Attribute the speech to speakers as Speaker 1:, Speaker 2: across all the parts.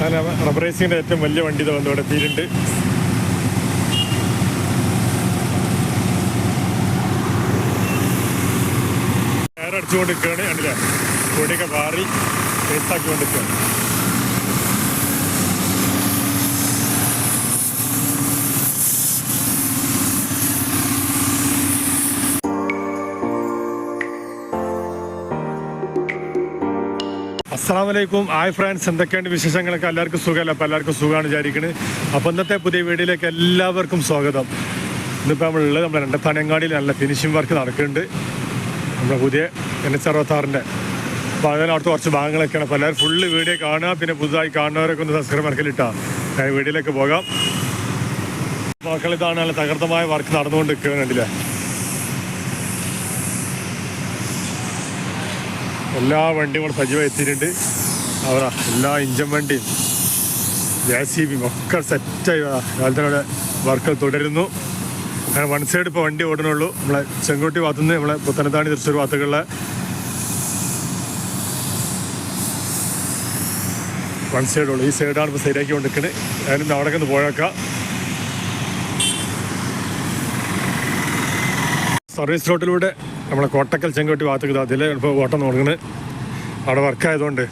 Speaker 1: അങ്ങനെ റബ്ബറൈസിങ്ങിന്റെ ഏറ്റവും വലിയ വണ്ടി ഇത് വന്ന് ഇവിടെ എത്തിയിട്ടുണ്ട്. ടയർ അടിച്ചുകൊണ്ട് നിൽക്കുകയാണ് കണ്ടില്ലേ? പൊടിയൊക്കെ മാറി പേസ്റ്റാക്കിക്കൊണ്ട് നിൽക്കുകയാണ് അസ്സാം വലൈക്കും ഹായ് ഫ്രണ്ട്സ് എന്തൊക്കെയാണ് വിശേഷങ്ങളൊക്കെ? എല്ലാവർക്കും സുഖമല്ല? അപ്പോൾ എല്ലാവർക്കും സുഖമാണ് വിചാരിക്കുന്നത് അപ്പോൾ ഇന്നത്തെ പുതിയ വീഡിയോയിലേക്ക് എല്ലാവർക്കും സ്വാഗതം. ഇന്നിപ്പോൾ നമ്മളുള്ളത് നമ്മുടെ രണ്ടത്താനങ്ങാടിയിൽ നല്ല ഫിനിഷിംഗ് വർക്ക് നടക്കുന്നുണ്ട്. നമ്മുടെ പുതിയ എൻ എച്ച് അറുപത്താറിന്റെ. അപ്പോൾ അതിന് അവിടുത്തെ കുറച്ച് ഭാഗങ്ങളൊക്കെയാണ്. അപ്പോൾ എല്ലാവരും ഫുള്ള് വീഡിയോ കാണുക പിന്നെ പുതുതായി കാണുന്നവരൊക്കെ ഒന്ന് സബ്സ്ക്രൈബ് മറക്കലിട്ടാ വീഡിയോയിലേക്ക് പോകാം. മക്കൾ ഇതാണ് നല്ല തകർത്തമായ വർക്ക് നടന്നുകൊണ്ട് നിൽക്കുകയാണ് എല്ലാ വണ്ടിയും കൂടെ സജീവം എത്തിയിട്ടുണ്ട് അവരാ എല്ലാ ഇഞ്ചൻ വണ്ടിയും. ജെ സി ബിയും ഒക്കെ സെറ്റായി രാവിലത്തെ വർക്ക് തുടരുന്നു. അങ്ങനെ വൺ സൈഡ് ഇപ്പോൾ വണ്ടി ഓടണുള്ളൂ. നമ്മളെ ചെങ്കോട്ടി ഭാഗത്തുനിന്ന് നമ്മളെ പുത്തനത്താണി തൃശ്ശൂർ ഭാഗത്തുകളിലെ. വൺ സൈഡുള്ളൂ ഈ സൈഡാണ് ഇപ്പോൾ ശരിയാക്കി കൊണ്ടിരിക്കുന്നത് അതിന് അവിടെ ഒന്ന് പോയേക്കാം. സർവീസ് റോഡിലൂടെ നമ്മളെ കോട്ടക്കൽ ചെങ്കോട്ടി ഭാഗത്തേക്ക് അതിലെ ഇപ്പോൾ ഓട്ടം തുടങ്ങുന്നത് അവിടെ വർക്കായതുകൊണ്ട്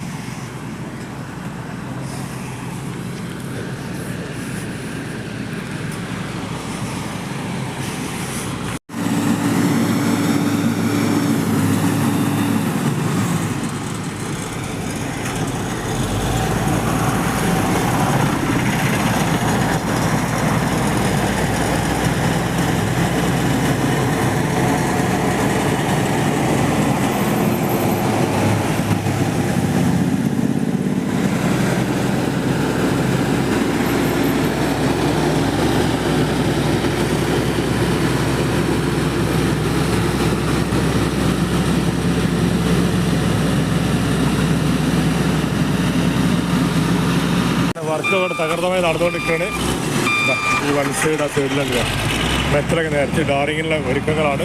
Speaker 1: വർക്ക് അവിടെ തകർന്നമായി നടന്നുകൊണ്ടിരിക്കുകയാണ്. ഈ വൺ സൈഡ് ആ സൈഡിലല്ല മെറ്റലൊക്കെ നേരത്തെ ഡാറിങ്ങിനുള്ള ഒരുക്കങ്ങളാണ്.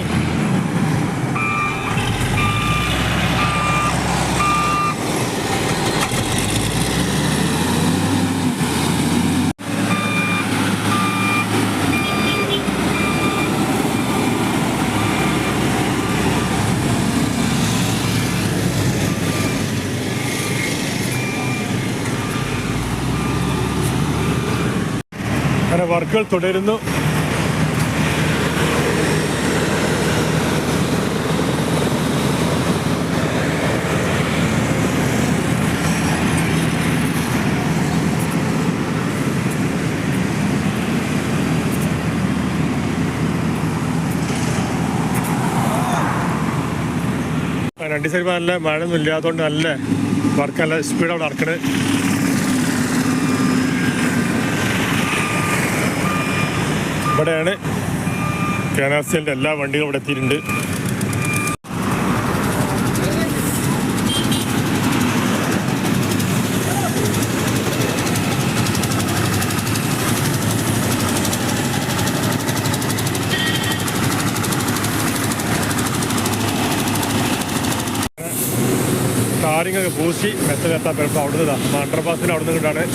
Speaker 1: അങ്ങനെ വർക്കുകൾ തുടരുന്നു. രണ്ട് സൈഡ് നല്ല മഴയൊന്നും ഇല്ലാത്തതുകൊണ്ട് നല്ല വർക്ക് നല്ല സ്പീഡാണ് നടക്കണത്. ഇവിടെയാണ് കാനാസിലിന്റെ എല്ലാ വണ്ടികളും ഇവിടെ എത്തിയിട്ടുണ്ട്. കാര്യങ്ങളൊക്കെ പൂശി എത്താൻ പറ്റുമ്പോൾ അവിടുന്ന് അണ്ടർ അണ്ടർപാസിന് അവിടുന്ന് കൊണ്ടാണ്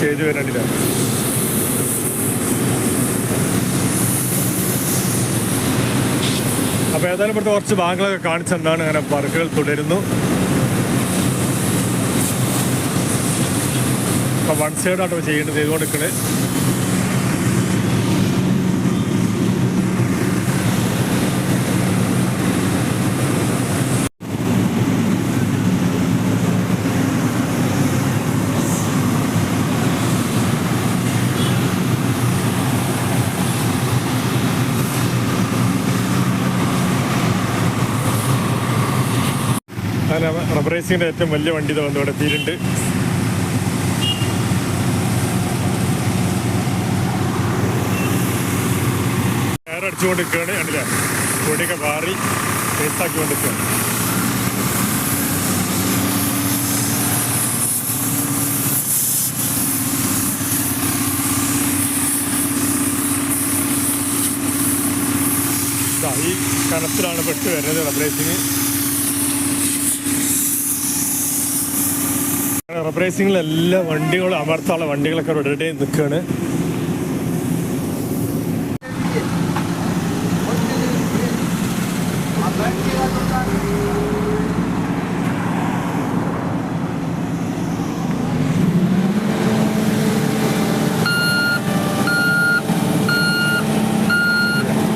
Speaker 1: ചെയ്തു വരേണ്ടത്. അപ്പോൾ ഏതായാലും ഇവിടുത്തെ കുറച്ച് ഭാഗങ്ങളൊക്കെ കാണിച്ചെന്നാണ് അങ്ങനെ വർക്കുകൾ തുടരുന്നു. അപ്പോൾ വൺ സൈഡാട്ടോ ചെയ്യേണ്ടത് ചെയ്തുകൊണ്ടിരിക്കുന്നത് അങ്ങനെ ഏറ്റവും വലിയ വണ്ടി വന്ന് ഇവിടെ എത്തിയിട്ടുണ്ട്. ടയർ അടിച്ചുകൊണ്ട് പൊടിയൊക്കെ മാറി ദാ ഈ കണത്തിലാണ് പെട്ട് വരുന്നത് റബ്ബറൈസിങ് റബ്രൈസിങ്ങിൽ എല്ലാ വണ്ടികളും അമർത്താനുള്ള വണ്ടികളൊക്കെ റെഡി നിൽക്കുകയാണ്.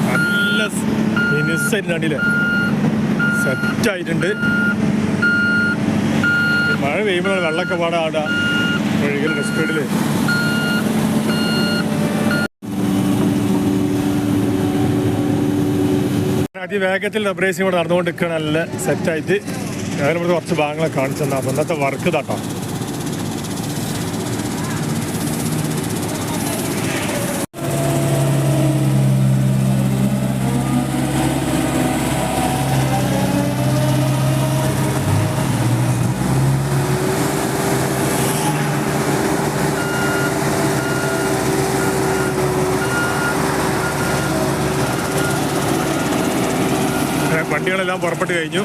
Speaker 1: നല്ല മിനുസായിട്ട് സെറ്റായിട്ടുണ്ട് മഴ പെയ്യുമ്പോൾ വെള്ളമൊക്കെ പാടെ ആടാ ഒഴുകൽ സ്പീഡിൽ അതിവേഗത്തിൽ റബ്രേസിംഗ് ഇവിടെ നടന്നുകൊണ്ട് നിൽക്കുകയാണ്. നല്ല സെറ്റായിട്ട് ഇവിടെ കുറച്ച് ഭാഗങ്ങളൊക്കെ കാണിച്ചു തന്നെ. അപ്പം ഇന്നത്തെ വർക്ക് താട്ടോ വണ്ടികളെല്ലാം പുറപ്പെട്ട് കഴിഞ്ഞു.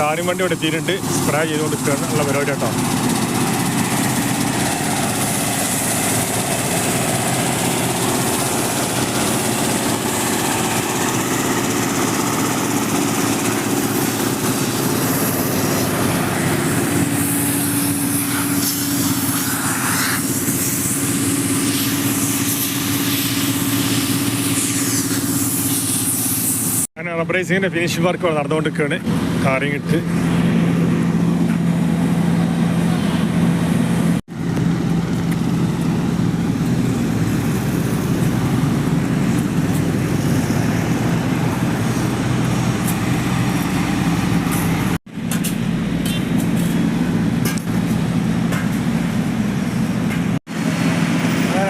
Speaker 1: ടാനും വണ്ടി ഇവിടെ എത്തിയിട്ടുണ്ട്. സ്പ്രേ ചെയ്തുകൊണ്ട് നിൽക്കുകയാണ് ഉള്ള പരിപാടി കേട്ടോ. അങ്ങനെ റബ്ബറൈസിങ്ങിന്റെ ഫിനിഷിംഗ് വർക്ക് നടന്നുകൊണ്ടിരിക്കുകയാണ്. കാറിങ് ഇട്ട്.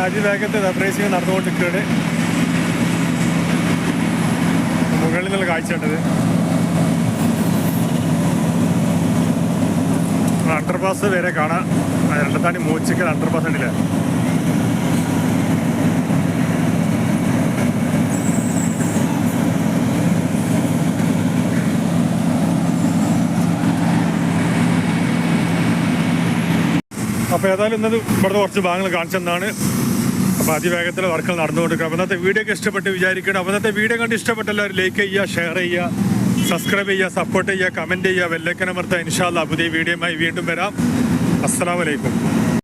Speaker 1: അതിവേഗത്തെ റബ്രൈസിങ് നടന്നുകൊണ്ടിരിക്കുകയാണ്. മുകളിൽ നിന്നുള്ള കാഴ്ച കണ്ടത് അണ്ടർപാസ് വരെ കാണാം. രണ്ടത്താണി മൂച്ചിക്കൽ അണ്ടർപാസ് ഉണ്ടല്ലേ? അപ്പോൾ ഏതായാലും ഇന്നത് ഇവിടുത്തെ കുറച്ച് ഭാഗങ്ങൾ കാണിച്ചെന്നാണ് അപ്പോൾ അതിവേഗത്തിൽ വർക്കുകൾ നടന്നുകൊണ്ടിരിക്കുക അപ്പോൾ ഇന്നത്തെ വീഡിയോ ഇഷ്ടപ്പെട്ട് വിചാരിക്കണം അപ്പോൾ ഇന്നത്തെ വീഡിയോ കണ്ട് ഇഷ്ടപ്പെട്ട എല്ലാവരും ലൈക്ക് ചെയ്യുക ഷെയർ ചെയ്യുക സബ്സ്ക്രൈബ് ചെയ്യുക സപ്പോർട്ട് ചെയ്യുക കമന്റ് ചെയ്യുക വെല്ലക്കനമർത്ത ഇൻഷാല്ല പുതിയ വീഡിയോയുമായി വീണ്ടും വരാം. അസ്സാം വലൈക്കും